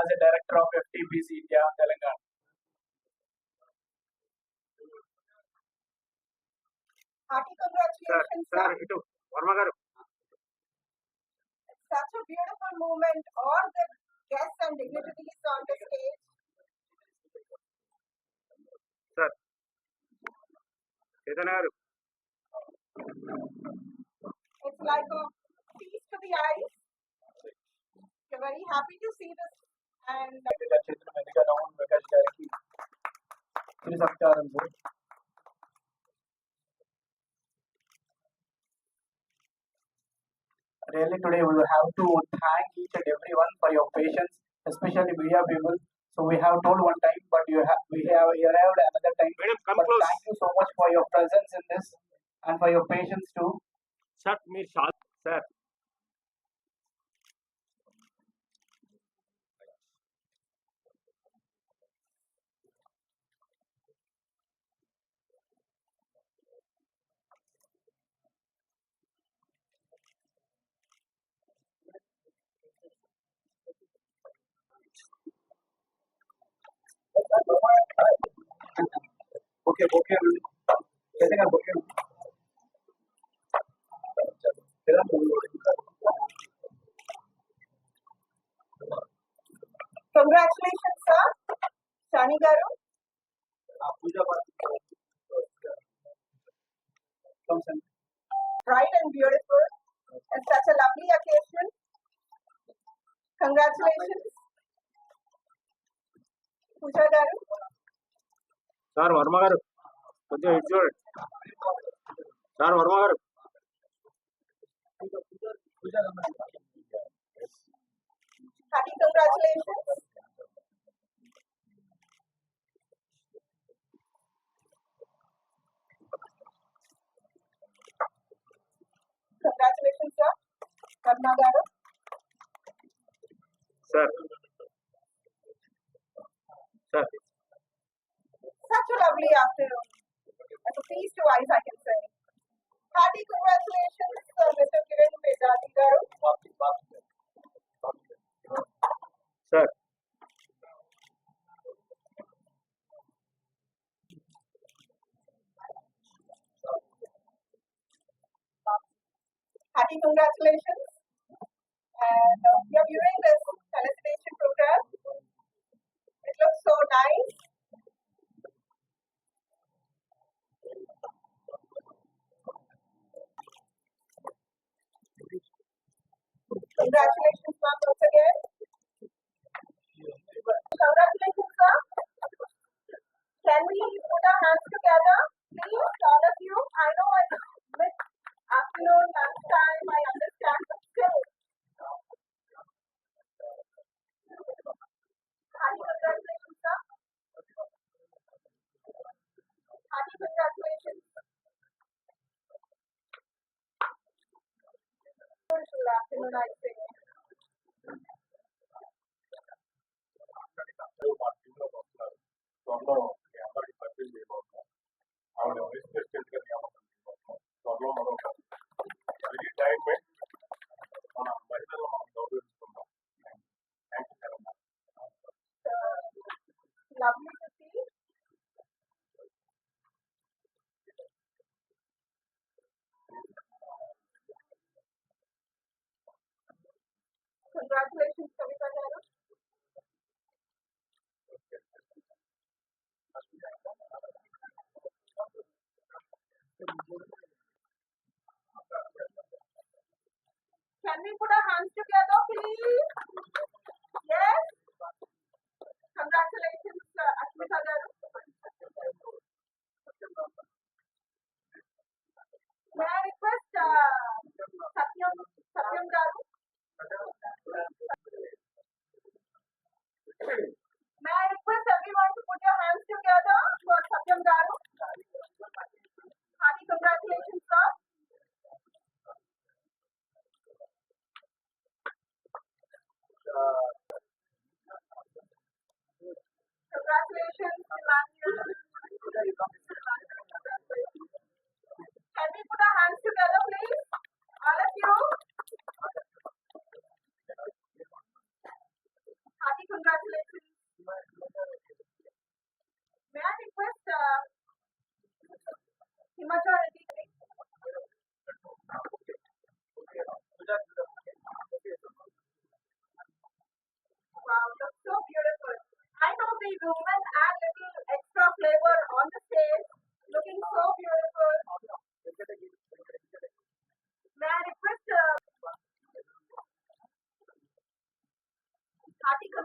as a director of FTPC India, Telangana. Happy congratulations, sir. sir. Varma garu. Such a beautiful moment. All the guests and dignitaries on the stage. Sir. Chetan. It's like a feast to the eyes. We're very happy to see this And గారి చేతుల మీదుగా నవన్ ప్రకాష్ గారికి తిరు సత్కారం sir Really today we will have to thank each and everyone for your patience, especially media people. So we have told one time, but you have we have arrived another time. Madam come But close thank you so much for your presence in this and for your patience too. Sir మీరు Shawl sir okay okay ఏదైనా okay congratulations, sir. Shani Garu. Pooja bright and beautiful and such a lovely occasion. Congratulations. Pooja Garu. Sir Varma garu కొద్దిగా ఇటు చూడండి sir Varma గారు Happy congratulations. Congratulations, sir. Karna Garu. Sir sir And a feast to eyes, I can say. Happy congratulations, sir, Mr. Kiran Vedati Garu. Sir Happy congratulations. And uh, we are viewing this felicitation program. It looks so nice. Congratulations, ma'am, once again. Congratulations, sir. Can we put our hands together, please, all of you? I know it's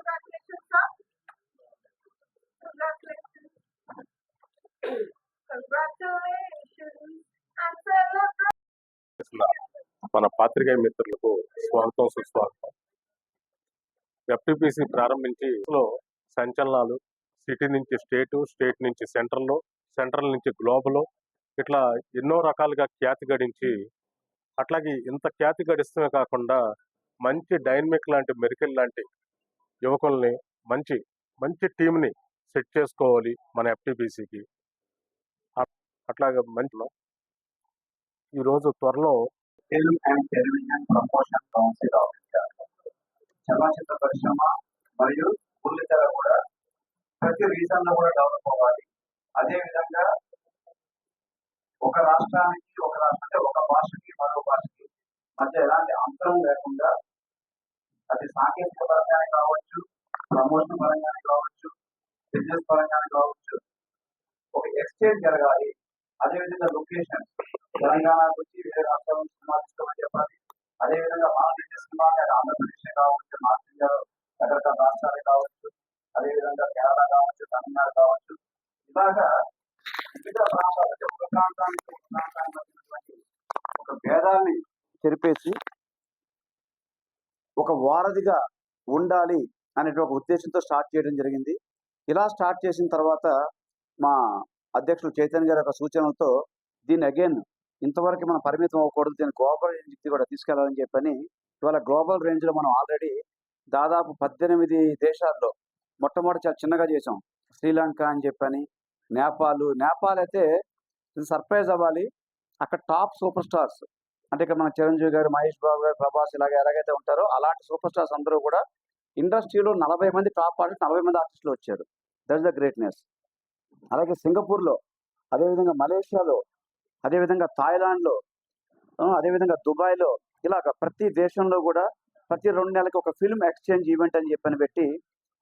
congratulations, sir. Congratulations. Congratulations and celebrate. మన పాత్రికేయ మిత్రులకు స్వాగతం సుస్వాగతం ఎఫ్టిపిసి ప్రారంభించి లో సంచలనాలు city నుంచి స్టేటు state నుంచి సెంట్రల్లో సెంట్రల్ నుంచి గ్లోబల్ ఇట్లా ఎన్నో రకాలుగా ఖ్యాతి గడించి అట్లాగే ఇంత ఖ్యాతి గడిస్తమే కాకుండా మంచి డైనమిక్ లాంటి మెరికల్ లాంటి యువకుల్ని మంచి మంచి టీంని సెట్ చేసుకోవాలి మన ఎఫ్టిపిసికి. అట్లాగే మంచి ఈరోజు త్వరలో film and television promotion council of India చలనచిత్ర పరిశ్రమ మరియు బుల్లితెర కూడా ప్రతి రీజన్ కూడా డెవలప్ అవ్వాలి అదే విధంగా ఒక రాష్ట్రానికి ఒక రాష్ట్రం అంటే ఒక భాషకి మరో భాషకి మధ్య ఎలాంటి అంతరం లేకుండా అది సాంకేతిక పరంగానే కావచ్చు ప్రమోషన్ పరంగానే కావచ్చు బిజినెస్ పరంగానే కావచ్చు. ఒక ఎక్స్చేంజ్ జరగాలి. అదేవిధంగా లొకేషన్ తెలంగాణకు వచ్చి వేరే రాష్ట్రాల నుంచి సినిమా చెప్పాలి. అదేవిధంగా భారతదేశ సినిమా ఆంధ్రప్రదేశ్ కావచ్చు నార్త్ ఇండియాలో రకరకాల రాష్ట్రాలు కావచ్చు అదేవిధంగా కేరళ కావచ్చు తమిళనాడు కావచ్చు. ఇలాగా వివిధ ప్రాంతాలు ఒక ప్రాంతానికి ఒక ప్రాంతానికి ఒక భేదాన్ని చెరిపేసి ఒక వారధిగా ఉండాలి అనే ఒక ఉద్దేశంతో స్టార్ట్ చేయడం జరిగింది. ఇలా స్టార్ట్ చేసిన తర్వాత మా అధ్యక్షులు చైతన్య గారి యొక్క సూచనలతో దీన్ని అగైన్ ఇంతవరకు మనం పరిమితం అవ్వకూడదు దీన్ని గ్లోబల్ రేంజ్కి కూడా తీసుకెళ్ళాలని చెప్పని ఇవాళ గ్లోబల్ రేంజ్లో మనం ఆల్రెడీ దాదాపు పద్దెనిమిది దేశాల్లో మొట్టమొదటి చాలా చిన్నగా చేసాం శ్రీలంక అని చెప్పని నేపాల్ నేపాల్ అయితే సర్ప్రైజ్ అవ్వాలి. అక్కడ టాప్ సూపర్ స్టార్స్ అంటే ఇక్కడ మన చిరంజీవి గారు మహేష్ బాబు గారు ప్రభాస్ ఇలాగ ఎలాగైతే ఉంటారో అలాంటి సూపర్ స్టార్స్ అందరూ కూడా ఇండస్ట్రీలో నలభై మంది టాప్ ఆర్టిస్ట్ నలభై మంది ఆర్టిస్టులు వచ్చారు. దట్ ఇస్ ద గ్రేట్నెస్ అలాగే సింగపూర్లో అదేవిధంగా మలేషియాలో అదేవిధంగా థాయిలాండ్లో అదేవిధంగా దుబాయ్లో ఇలాగ ప్రతి దేశంలో కూడా ప్రతి రెండు నెలలకు ఒక ఫిల్మ్ ఎక్స్చేంజ్ ఈవెంట్ అని చెప్పని పెట్టి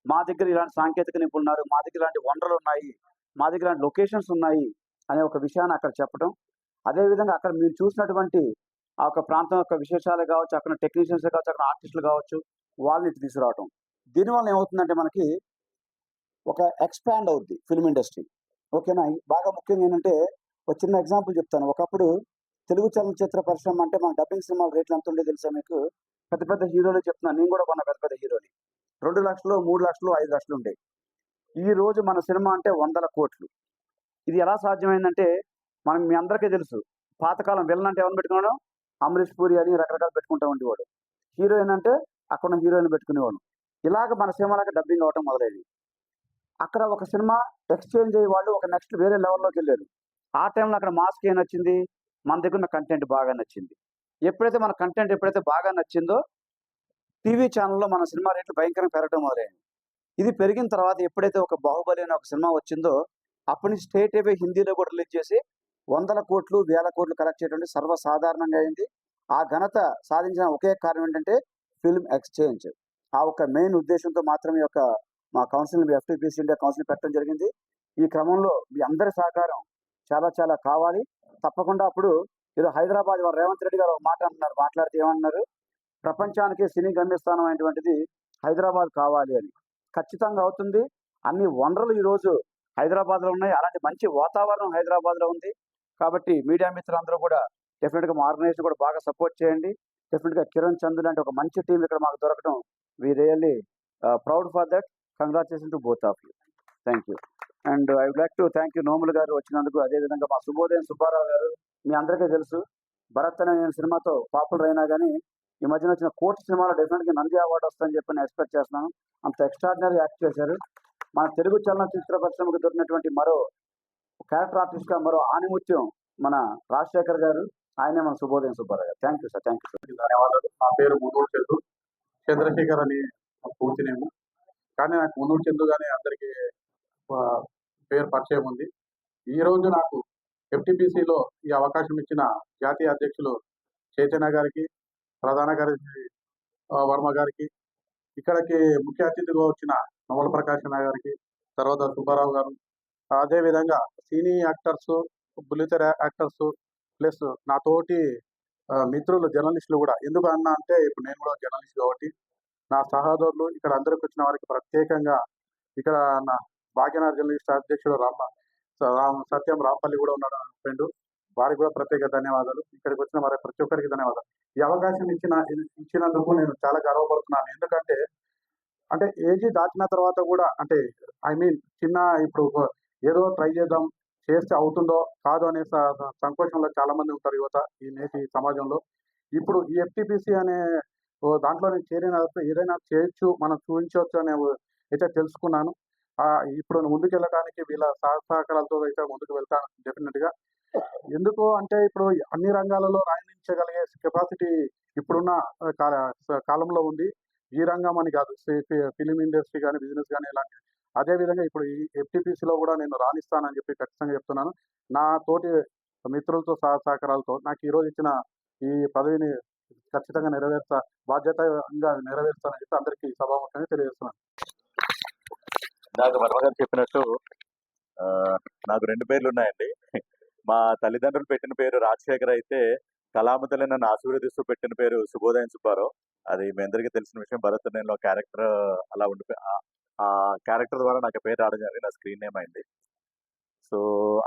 మా దగ్గర ఇలాంటి సాంకేతిక నిపుణులు మా దగ్గర ఇలాంటి వనరులు ఉన్నాయి మా దగ్గర ఇలాంటి లొకేషన్స్ ఉన్నాయి అనే ఒక విషయాన్ని అక్కడ చెప్పడం అదేవిధంగా అక్కడ మీరు చూసినటువంటి ఆ యొక్క ప్రాంతం యొక్క విశేషాలు కావచ్చు అక్కడ టెక్నీషియన్స్ కావచ్చు అక్కడ ఆర్టిస్టులు కావచ్చు వాళ్ళని ఇటు తీసుకురావటం. దీనివల్ల ఏమవుతుందంటే మనకి ఒక ఎక్స్పాండ్ అవుద్ది ఫిల్మ్ ఇండస్ట్రీ ఓకేనా బాగా ముఖ్యంగా ఏంటంటే ఒక చిన్న ఎగ్జాంపుల్ చెప్తాను. ఒకప్పుడు తెలుగు చలనచిత్ర పరిశ్రమ అంటే మన డబ్బింగ్ సినిమాల రేట్లు ఎంత ఉండే తెలుసా మీకు? పెద్ద పెద్ద హీరోలు చెప్తున్నాను నేను కూడా కొన్న పెద్ద పెద్ద హీరోని. రెండు లక్షలు మూడు లక్షలు ఐదు లక్షలు ఉండేవి. ఈ రోజు మన సినిమా అంటే వందల కోట్లు. ఇది ఎలా సాధ్యమైందంటే మనం మీ అందరికీ తెలుసు. పాతకాలం విలన్ ఎవరు ఎవరిని పెట్టుకున్నాడు? అమరీష్ పూరి అని రకరకాలు పెట్టుకుంటా ఉండేవాడు. హీరోయిన్ అంటే అక్కడ ఉన్న హీరోయిన్ పెట్టుకునేవాడు. ఇలాగ మన సినిమాలకు డబ్బింగ్ అవ్వటం మొదలైంది. అక్కడ ఒక సినిమా ఎక్స్చేంజ్ అయ్యే వాళ్ళు ఒక నెక్స్ట్ వేరే లెవెల్లోకి వెళ్ళారు. ఆ టైంలో అక్కడ మాస్క్ ఏం నచ్చింది? మన దగ్గర ఉన్న కంటెంట్ బాగా నచ్చింది. ఎప్పుడైతే మన కంటెంట్ ఎప్పుడైతే బాగా నచ్చిందో టీవీ ఛానల్లో మన సినిమా రేట్లు భయంకరంగా పెరగడం మొదలైంది. ఇది పెరిగిన తర్వాత ఎప్పుడైతే ఒక బాహుబలి అనే ఒక సినిమా వచ్చిందో అప్పటి నుంచి స్టేట్ అయిపోయి హిందీలో కూడా రిలీజ్ చేసి వందల కోట్లు వేల కోట్లు కలెక్ట్ చేయడం సర్వసాధారణంగా అయింది. ఆ ఘనత సాధించిన ఒకే కారణం ఏంటంటే ఫిల్మ్ ఎక్స్చేంజ్ ఆ ఒక మెయిన్ ఉద్దేశంతో మాత్రమే యొక్క మా కౌన్సిల్ ఎఫ్టీపీసీ ఇండియా కౌన్సిల్ పెట్టడం జరిగింది. ఈ క్రమంలో మీ అందరి సహకారం చాలా చాలా కావాలి. తప్పకుండా అప్పుడు ఏదో హైదరాబాద్ వారు రేవంత్ రెడ్డి గారు ఒక మాట అంటున్నారు మాట్లాడితే ఏమన్నారు? ప్రపంచానికి సినీ గమ్యస్థానం అయినటువంటిది హైదరాబాద్ కావాలి అని. ఖచ్చితంగా అవుతుంది. అన్ని వనరులు ఈరోజు హైదరాబాద్లో ఉన్నాయి. అలాంటి మంచి వాతావరణం హైదరాబాద్లో ఉంది. కాబట్టి మీడియా మిత్రులందరూ కూడా డెఫినెట్గా మా ఆర్గనైజేషన్ కూడా బాగా సపోర్ట్ చేయండి. డెఫినెట్గా కిరణ్ చంద్ లాంటి ఒక మంచి టీం ఇక్కడ మాకు దొరకడం we really proud for that congratulation to both of you thank you and I would like to thank you Nomulu garu వచ్చినందుకు. అదేవిధంగా మా శుభోదయం సుబ్బారావు గారు మీ అందరికీ తెలుసు. భరత్ అనే నేను సినిమాతో పాపులర్ అయినా కానీ ఈ మధ్యన వచ్చిన కోర్టు సినిమాలో డెఫినెట్గా నంది అవార్డు వస్తుందని చెప్పి నేను ఎక్స్పెక్ట్ చేస్తున్నాను. అంత ఎక్స్ట్రాడినరీ యాక్ట్ చేశారు. మన తెలుగు చలనచిత్ర పరిశ్రమకు దొరికినటువంటి మరో క్యారెక్టర్ ఆర్టిస్ట్గా మరో ఆనిముత్యం మన రాజశేఖర్ గారు ఆయనే మన శుభోదయం Subbarao garu. Thank you sir thank you sir ధన్యవాదాలు. నా పేరు మునూరు చందు. చంద్రశేఖర్ అని నా పూర్తి నేము కానీ నాకు మునూరు చందు కానీ అందరికీ పేరు పరిచయం ఉంది. ఈ రోజు నాకు ఎఫ్టిపిసిలో ఈ అవకాశం ఇచ్చిన జాతీయ అధ్యక్షులు చైతన్య గారికి ప్రధాన కార్యదర్శి వర్మ గారికి ఇక్కడికి ముఖ్య అతిథిగా వచ్చిన నవల ప్రకాశ్ గారికి తర్వాత సుబ్బారావు గారు అదే విధంగా యాక్టర్స్ బుల్లితెర యాక్టర్స్ ప్లస్ నా తోటి మిత్రులు జర్నలిస్టులు కూడా. ఎందుకు అన్నా అంటే ఇప్పుడు నేను కూడా జర్నలిస్ట్ కాబట్టి నా సహోదరులు ఇక్కడ అందరికి వచ్చిన వారికి ప్రత్యేకంగా ఇక్కడ నా భాగ్యనగర్ జర్నలిస్ట్ అధ్యక్షుడు రామ రామ్ సత్యం రాంపల్లి కూడా ఉన్నాడు నా ఫ్రెండ్. వారికి కూడా ప్రత్యేక ధన్యవాదాలు. ఇక్కడికి వచ్చిన వారి ప్రతి ఒక్కరికి ధన్యవాదాలు. ఈ అవకాశం ఇచ్చిన ఇచ్చినందుకు నేను చాలా గర్వపడుతున్నాను. ఎందుకంటే అంటే ఏజీ దాటిన తర్వాత కూడా అంటే ఐ మీన్ చిన్న ఇప్పుడు ఏదో ట్రై చేద్దాం చేస్తే అవుతుందో కాదో అనే సంకోచంలో చాలా మంది ఉంటారు యువత ఈ నేటి సమాజంలో. ఇప్పుడు ఈ ఎఫ్టీపీసీ అనే దాంట్లో నేను చేరిన ఏదైనా చేయొచ్చు మనం చూపించవచ్చు అనే అయితే తెలుసుకున్నాను. ఇప్పుడు ముందుకు వెళ్ళడానికి వీళ్ళ సహ సహకారాలతో అయితే ముందుకు వెళ్తాను డెఫినెట్గా ఎందుకు అంటే ఇప్పుడు అన్ని రంగాలలో రాణించగలిగే కెపాసిటీ ఇప్పుడున్న కాలంలో ఉంది. ఈ రంగం అని కాదు ఫిలిం ఇండస్ట్రీ కానీ బిజినెస్ కానీ ఇలాంటి అదేవిధంగా ఇప్పుడు ఈ ఎఫ్టీపీసీలో కూడా నేను రాణిస్తానని చెప్పి ఖచ్చితంగా చెప్తున్నాను. నా తోటి మిత్రులతో సహ సహకారాలతో నాకు ఈరోజు ఇచ్చిన ఈ పదవిని ఖచ్చితంగా నెరవేర్చా బాధ్యతగా నెరవేర్చాలని చెప్పి అందరికీ సభాముఖంగా తెలియజేస్తున్నాను. నాకు వర్మగారు చెప్పినట్టు నాకు రెండు పేర్లు ఉన్నాయండి. మా తల్లిదండ్రులు పెట్టిన పేరు రాజశేఖర్ అయితే కళామతల్లి నన్ను ఆశీర్వదిస్తూ పెట్టిన పేరు శుభోదయం సుబ్బారావు. అది మీ అందరికీ తెలిసిన విషయం. భరత్ నేను క్యారెక్టర్ అలా ఉండిపోయి ఆ- క్యారెక్టర్ ద్వారా నాకు పేరు రావడం జరిగింది. నా స్క్రీన్ నేమ్ అయింది. సో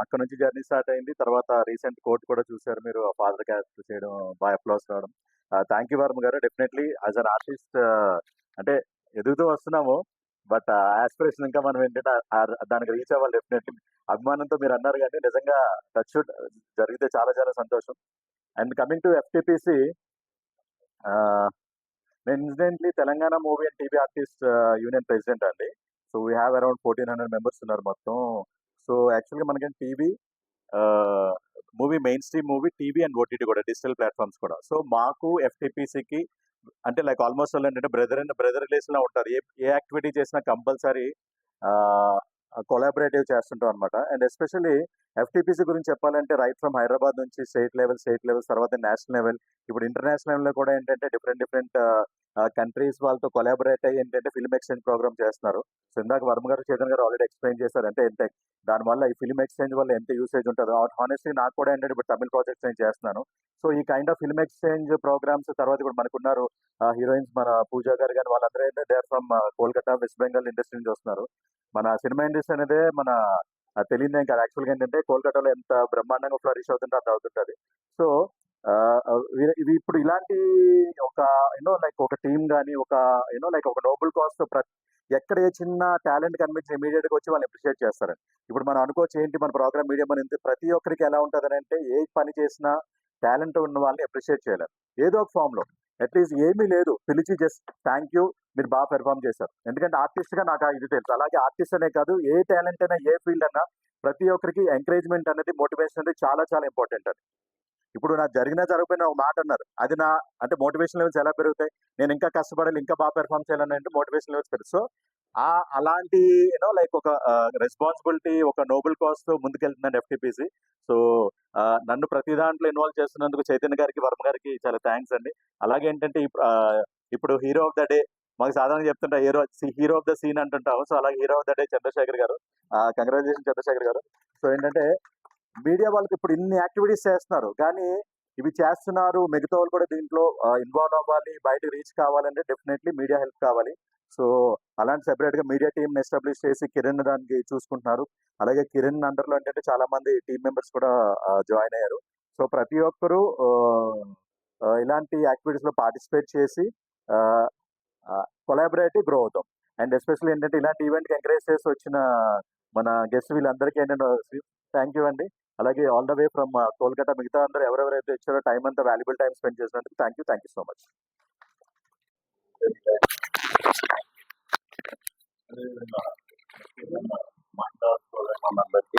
అక్కడ నుంచి జర్నీ స్టార్ట్ అయింది. తర్వాత రీసెంట్ కోర్ట్ కూడా చూశారు మీరు. ఫాదర్ క్యారెక్టర్ చేయడం బాగా అప్లాస్ రావడం. థ్యాంక్ యూ వర్మ గారు. డెఫినెట్లీ యాజ్ అన్ ఆర్టిస్ట్ అంటే ఎదుగుతూ వస్తున్నాము. బట్ ఆస్పిరేషన్ ఇంకా మనం ఏంటంటే దానికి రీచ్ అవ్వాలి డెఫినెట్లీ అభిమానంతో మీరు అన్నారు కానీ నిజంగా టచ్ జరిగితే చాలా చాలా సంతోషం. అండ్ కమింగ్ టు ఎఫ్టిపిసి నేను incidentally Telangana movie and TV artist union president అండి. So we have around fourteen hundred members ఉన్నారు మొత్తం. సో యాక్చువల్గా మనకి TV movie mainstream movie TV and OTT కూడా డిజిటల్ ప్లాట్ఫామ్స్ కూడా. సో మాకు ఎఫ్టీపీసీకి అంటే లైక్ ఆల్మోస్ట్ వాళ్ళు ఏంటంటే బ్రదర్ అండ్ బ్రదర్ రిలేషన్లో ఉంటారు. ఏ ఏ యాక్టివిటీ చేసినా కంపల్సరీ కొలాబరేటివ్ చేస్తుంటాం అనమాట అండ్ ఎస్పెషల్లీ ఎఫ్టీపీసీ గురించి చెప్పాలంటే రైట్ ఫ్రమ్ హైదరాబాద్ నుంచి స్టేట్ లెవెల్ స్టేట్ లెవెల్ తర్వాత నేషనల్ లెవెల్ ఇప్పుడు ఇంటర్నేషనల్ లెవెల్లో కూడా ఏంటంటే డిఫరెంట్ డిఫరెంట్ కంట్రీస్ వాళ్ళతో కొలాబరేట్ అయ్యి ఏంటంటే ఫిల్మ్ ఎక్స్చేంజ్ ప్రోగ్రామ్ చేస్తున్నారు. సో ఇందాక వర్మ గారు చేతన్ గారు ఆల్రెడీ ఎక్స్ప్లెయిన్ చేశారు. అంటే ఎంత దానివల్ల ఈ ఫిల్మ్ ఎక్స్చేంజ్ వల్ల ఎంత యూసేజ్ ఉంటుందో. హానెస్ట్లీ నాకు కూడా ఏంటంటే ఇప్పుడు తమిళ ప్రాజెక్ట్స్ నేను చేస్తున్నాను. సో ఈ kind of film exchange programs తర్వాత ఇప్పుడు మనకున్నారు హీరోయిన్స్ మన పూజా గారు కానీ వాళ్ళందరూ ఏంటంటే they from Kolkata West Bengal industry నుంచి వస్తున్నారు. మన సినిమా ఇండస్ట్రీ అనేది మన ఆ, తెలియదు ఇంకా. యాక్చువల్గా ఏంటంటే కోల్కతాలో ఎంత బ్రహ్మాండంగా ఫ్లరిష్ అవుతుంటే అంత అవుతుంటుంది. సో ఇవి ఇప్పుడు ఇలాంటి ఒక యూనో లైక్ ఒక టీం కానీ ఒక యూనో లైక్ ఒక నోబుల్ కాస్ట్ ప్రతి ఎక్కడ ఏ చిన్న టాలెంట్ కనిపించిన ఇమీడియట్గా వచ్చి వాళ్ళు అప్రిషియేట్ చేస్తారండి ఇప్పుడు మనం అనుకోవచ్చు ఏంటి మన ప్రోగ్రామ్ మీడియం అని ప్రతి ఒక్కరికి ఎలా ఉంటుంది అంటే ఏ పని చేసినా టాలెంట్ ఉన్న వాళ్ళని అప్రిషియేట్ చేయలేరు. ఏదో ఒక ఫామ్లో అట్లీస్ట్ ఏమీ లేదు. పిలిచి జస్ట్ థ్యాంక్ యూ మీరు బాగా పెర్ఫామ్ చేశారు. ఎందుకంటే ఆర్టిస్ట్గా నాకు ఆ ఇది తెలుసు. అలాగే ఆర్టిస్ట్ అనే కాదు ఏ టాలెంట్ అయినా ఏ ఫీల్డ్ అన్నా ప్రతి ఒక్కరికి ఎంకరేజ్మెంట్ అనేది మోటివేషన్ అనేది చాలా చాలా ఇంపార్టెంట్ అది. ఇప్పుడు నా జరిగిన జరగపోయిన ఒక మాట అన్నారు. అది నా అంటే మోటివేషన్ లెవెల్స్ ఎలా పెరుగుతాయి? నేను ఇంకా కష్టపడాలి ఇంకా బాగా పెర్ఫామ్ చేయాలని అంటే మోటివేషన్ లెవెల్స్ పెరుగు సో ఆ అలాంటి యూనో లైక్ ఒక రెస్పాన్సిబిలిటీ ఒక నోబెల్ కాస్తో ముందుకెళ్తుందండి ఎఫ్టీపీసీ సో నన్ను ప్రతి దాంట్లో ఇన్వాల్వ్ చేస్తున్నందుకు చైతన్య గారికి వర్మ గారికి చాలా థ్యాంక్స్ అండి. అలాగే ఏంటంటే ఇప్పుడు హీరో ఆఫ్ ద డే మాకు సాధారణంగా చెప్తుంటా hero hero of the scene అంటుంటాము. So అలాగే hero of the day Chandrashekar garu congratulation Chandrashekar గారు. సో ఏంటంటే మీడియా వాళ్ళకి ఇప్పుడు ఇన్ని యాక్టివిటీస్ చేస్తున్నారు. కానీ ఇవి చేస్తున్నారు మిగతా వాళ్ళు కూడా దీంట్లో ఇన్వాల్వ్ అవ్వాలి బయట రీచ్ కావాలంటే డెఫినెట్లీ మీడియా హెల్ప్ కావాలి. సో అలాంటి సెపరేట్గా మీడియా టీమ్ ఎస్టాబ్లిష్ చేసి కిరణ్ దానికి చూసుకుంటున్నారు. అలాగే కిరణ్ అండర్లో ఏంటంటే చాలా మంది టీం మెంబర్స్ కూడా జాయిన్ అయ్యారు. సో ప్రతి ఒక్కరూ ఇలాంటి యాక్టివిటీస్లో పార్టిసిపేట్ చేసి కొలాబరేటివ్ గ్రో అవుతాం. అండ్ ఎస్పెషల్లీ ఏంటంటే ఇలాంటి ఈవెంట్కి ఎంకరేజ్ చేసి వచ్చిన మన గెస్ట్ వీళ్ళందరికీ ఏంటంటే థ్యాంక్ యూ అండి. అలాగే all the way from Kolkata మిగతా అందరూ ఎవరెవరైతే ఇచ్చారో టైం అంతా వాల్యుబుల్ టైం స్పెండ్ చేసినందుకు thank you thank you so much. అదేవిధంగా ఏదన్నా మనందరికీ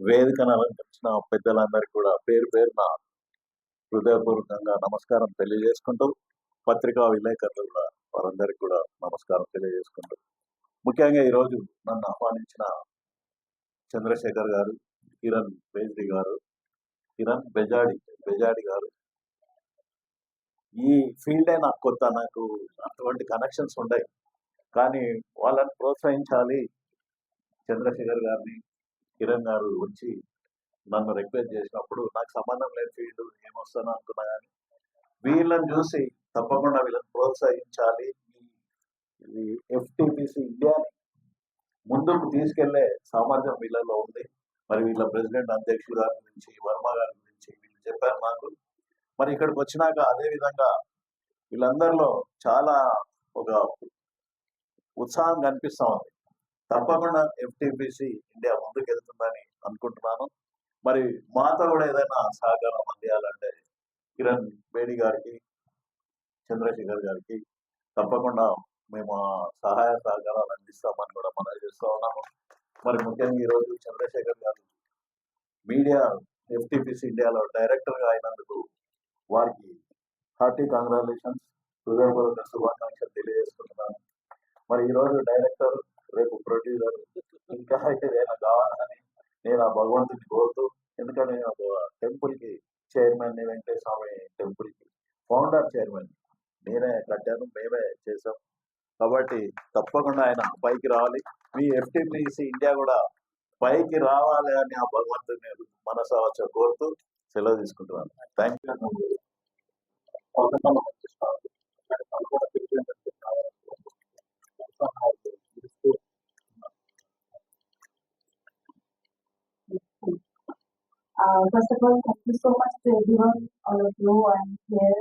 వేదికను అలంకరించిన పెద్దలందరికీ కూడా పేరు పేరున హృదయపూర్వకంగా నమస్కారం తెలియజేసుకుంటూ పత్రికా విలేకరులు కూడా వారందరికీ కూడా నమస్కారం తెలియజేసుకుంటూ. ముఖ్యంగా ఈరోజు నన్ను ఆహ్వానించిన చంద్రశేఖర్ గారు కిరణ్ బేజ్రీ గారు కిరణ్ బెజాడి బెజాడి గారు ఈ ఫీల్డే నాకు కొత్త. నాకు అటువంటి కనెక్షన్స్ ఉన్నాయి కానీ వాళ్ళని ప్రోత్సహించాలి. చంద్రశేఖర్ గారిని కిరణ్ గారు వచ్చి నన్ను రిక్వెస్ట్ చేసినప్పుడు నాకు సంబంధం లేని ఫీల్డ్ ఏమొస్తానో అనుకున్నా కానీ వీళ్ళని చూసి తప్పకుండా వీళ్ళని ప్రోత్సహించాలి. ఈ ఎఫ్టిపిసి ఇండియాని ముందుకు తీసుకెళ్ళే సామర్థ్యం వీళ్ళలో ఉంది. మరి వీళ్ళ ప్రెసిడెంట్ అధ్యక్షుడు గారి గురించి వర్మ గారి గురించి వీళ్ళు చెప్పారు నాకు. మరి ఇక్కడికి వచ్చినాక అదే విధంగా వీళ్ళందరిలో చాలా ఒక ఉత్సాహం కనిపిస్తా ఉంది. తప్పకుండా ఎఫ్టిపిసి ఇండియా ముందుకు వెళ్తుందని అనుకుంటున్నాను. మరి మాతో కూడా ఏదైనా సహకారం అందియాలంటే కిరణ్ బేడి గారికి చంద్రశేఖర్ గారికి తప్పకుండా మేము సహాయ సహకారాలు అందిస్తామని కూడా మనం చేస్తూ ఉన్నాము. మరి ముఖ్యంగా ఈరోజు చంద్రశేఖర్ గారు మీడియా ఎఫ్టిపిసి ఇండియాలో డైరెక్టర్గా అయినందుకు వారికి హార్టీ కంగ్రాచులేషన్స్ హృదయపూర్వక శుభాకాంక్షలు తెలియజేసుకుంటున్నాను. మరి ఈరోజు డైరెక్టర్ రేపు ప్రొడ్యూసర్ ఇంకా ఏదైనా కావాలని నేను ఆ భగవంతుని కోరుతూ ఎందుకంటే నేను ఒక టెంపుల్కి చైర్మన్ వెంకటేశ్వర స్వామి టెంపుల్కి ఫౌండర్ చైర్మన్ నేనే కట్టాను మేమే చేసాం కాబట్టి తప్పకుండా ఆయన పైకి రావాలి. మీ ఎఫ్టీపీసీ ఇండియా కూడా పైకి రావాలి అని ఆ భగవంతుని మనసావచ్చ కోరుతూ సెలవు తీసుకుంటున్నాను thank you Uh, first of all, thank you so much to everyone, all of you and here,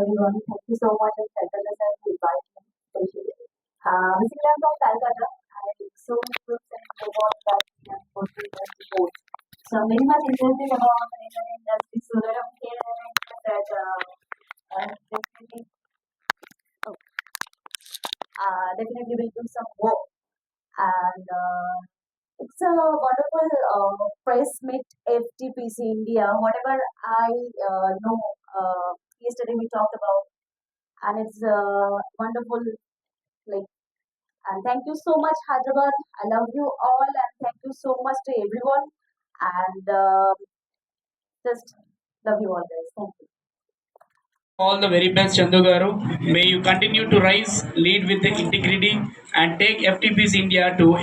everyone. Thank you so much and Calcutta sir to invite me, especially. Uh, basically, I'm from Calcutta. I so good and about that and portrait and support. So very much interested about the industry, so that I'm here that uh, uh, definitely, oh, uh, definitely will do some work and. Uh, it's a wonderful uh, press meet FTPC India. Whatever I uh, know, uh, yesterday we talked about, and it's uh, wonderful. Like, and thank you so much, Hyderabad. I love you all, and thank you so much to everyone. And uh, just love you all, guys. Thank you. all the very best, Chandu Garu. May you continue to rise, lead with integrity, and take FTP's India to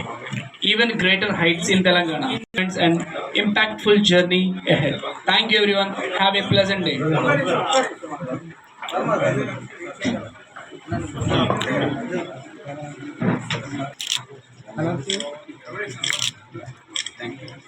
even greater heights in Telangana It's an impactful journey ahead. Thank you, everyone. Have a pleasant day.